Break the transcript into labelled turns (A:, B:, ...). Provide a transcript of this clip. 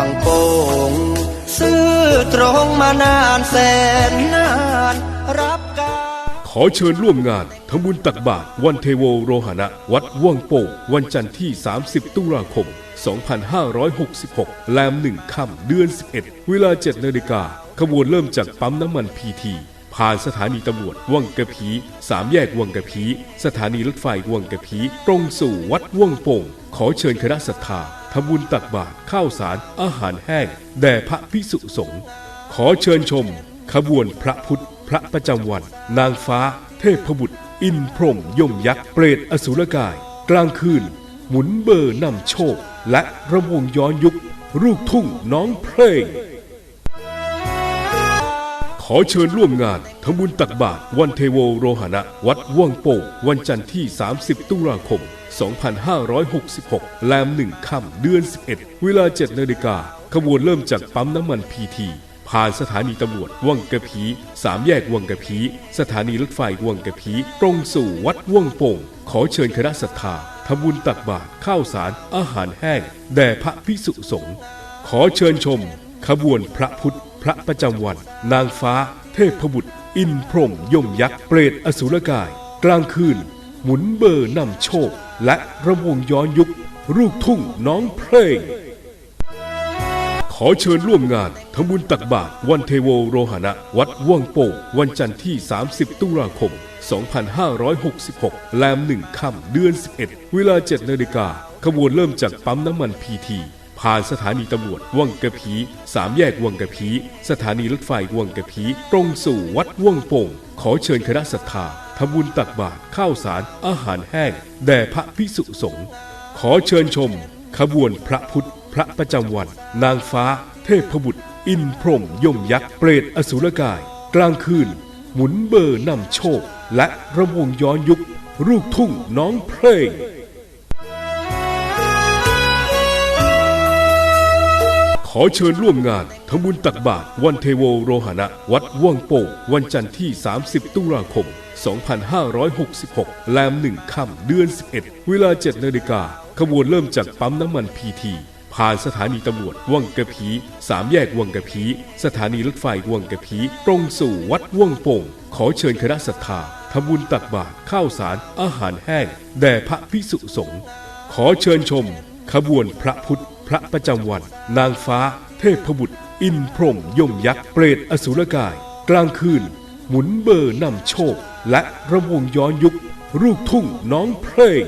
A: ังโป่งซื่อตรงมานานแสนนานรับการ
B: ขอเชิญร่วมงานทำบุญตักบาตรวันเทโวโรหณะ วัดว่างโป่งวันจันทร์ที่ 30 ตุลาคม 2566 แลมหนึ่งค่ำเดือน 11 เวลา 7 นาฬิกาขบวนเริ่มจากปั๊มน้ำมันพีที ผ่านสถานีตำรวจวังกะพีสามแยกวังกะพีสถานีรถไฟวังกะพีตรงสู่วัดว่างโป่ง ขอเชิญคณะศรัทธาทำบุญตักบาตรข้าวสารอาหารแห้ง แด่พระพิสุสงฆ์ขอเชิญชม ขบวนพระพุทธ พระประจำวัน นางฟ้า เทพบุตร อินพรหมยมยักษ์เปรตอสุรกาย กลางคืน หมุนเบอร์นำโชค และระวงย้อนยุคลูกทุ่งน้องเพลง อเชิญร่วมงานทำบุญตักบาตรวันเทโวโรหณะ วัดว่างโป่งวันจันทร์ที่ 30 ตุลาคม 2566แรมหนึ่งค่ำเดือน 11 เวลา 7 นาฬิกาขบวนเริ่มจากปั๊มน้ำมันพีทีผ่านสถานีตำรวจวังกะพีสามแยกวังกะพีสถานีรถไฟวังกะพีตรงสู่วัดว่างโป่ง ขอเชิญคณะศรัทธาทำบุญตักบาตรข้าวสารอาหารแห้ง แด่พระพิสุสงฆ์ขอเชิญชม ขบวนพระพุทธ พระประจำวัน นางฟ้า เทพบุตร อินพรหมยมยักษ์ เปรตอสุรกาย กลางคืน หมุนเบอร์นำโชค และระวงย้อนยุคลูกทุ่งน้องเพลง ขอเชิญร่วมงานทำบุญตักบาตรวันเทโวโรหณะ วัดว่างโป่งวันจันทร์ที่ 30 ตุลาคม 2566 แรมหนึ่งค่ำเดือน 11 เวลา 7 นาฬิกาขบวนเริ่มจากปั๊มน้ำมันพีที ผ่านสถานีตำรวจวังกะพีสามแยกวังกะพีสถานีรถไฟวังกะพีตรงสู่วัดว่างโป่ง ขอเชิญคณะศรัทธาทำบุญตักบาตรข้าวสารอาหารแห้ง แด่พระพิสุสงฆ์ขอเชิญชม ขบวนพระพุทธ พระประจำวัน นางฟ้า เทพบุตร อินพรหมยมยักษ์เปรตอสุรกาย กลางคืน หมุนเบอร์นำโชค และระวงย้อนยุคลูกทุ่งน้องเพลง ขอเชิญร่วมงานทำบุญตักบาตรวันเทโวโรหณะ วัดว่างโป่งวันจันทร์ที่ 30 ตุลาคม 2566แรมหนึ่งค่ำเดือน 11 เวลา 7 นาฬิกาขบวนเริ่มจากปั๊มน้ำมันพีทีผ่านสถานีตำรวจวังกะพีสามแยกวังกะพี สถานีรถไฟวังกะพี ตรงสู่วัดว่างโป่ง ขอเชิญคณะศรัทธาทำบุญตักบาตรข้าวสารอาหารแห้ง แด่พระพิสุสงฆ์ขอเชิญชม ขบวนพระพุทธ พระประจำวัน นางฟ้า เทพบุตร อินพรหมยมยักษ์ เปรตอสุรกาย กลางคืน หมุนเบอร์นำโชค และระวงย้อนยุค ลูกทุ่งน้องเพลง